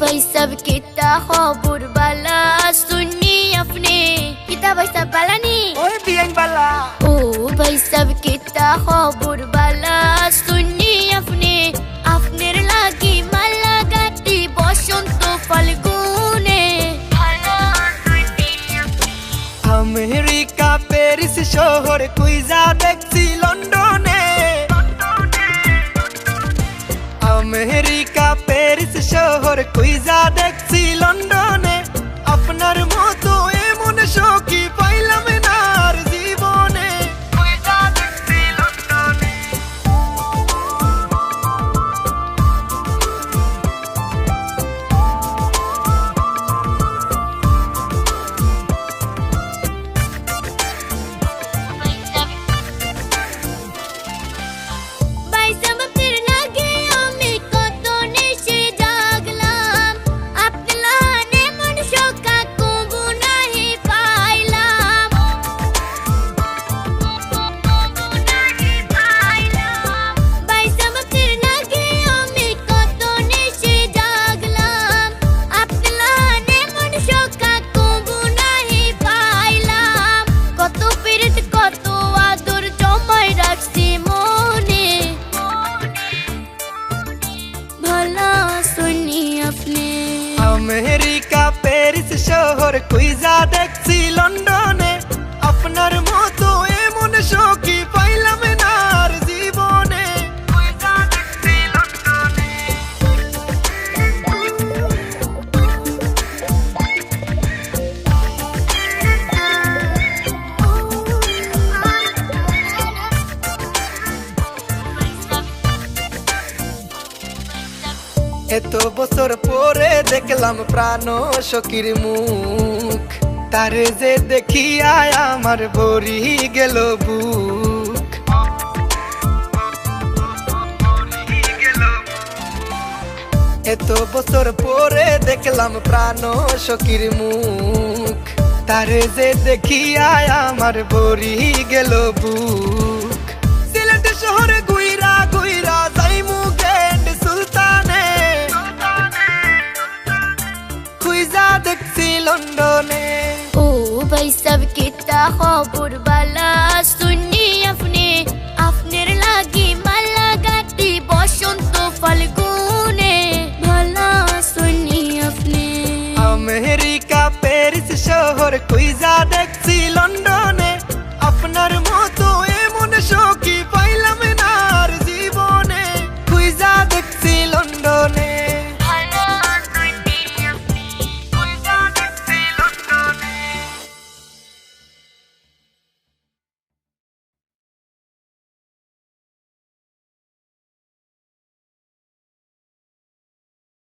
باي سب كتا خبر بلا سني افني كتا باي سب بلاني او بيان بلا او باي سب كتا خبر بلا سني افني افنر لاغي مالا غاتي بوشنت فالغوني America Paris শহর কুইজা দেখছি লন্ডনে আমেরিকা শহর কুইজা দেখছি লন্ডনে শহর কুইজা দেখছি লন্ডনে। আপনার মতো এমন সখী এত বছর পরে দেখলাম প্রাণ সখীর মুখ। তারে যে দেখিয়া আমার ভরি গেল বুক। এত বছর পরে দেখলাম প্রাণ সখীর মুখ। তারে যে দেখিয়া আমার ভরি গেল বুক। খবর বালা, শুনি আপনি, আপনার লাগি মালা গাটি, বসন্ত ফাল্গুনে। ভালা শুনি আপনি। আমেরিকা, প্যারিস শহর লন্ডনে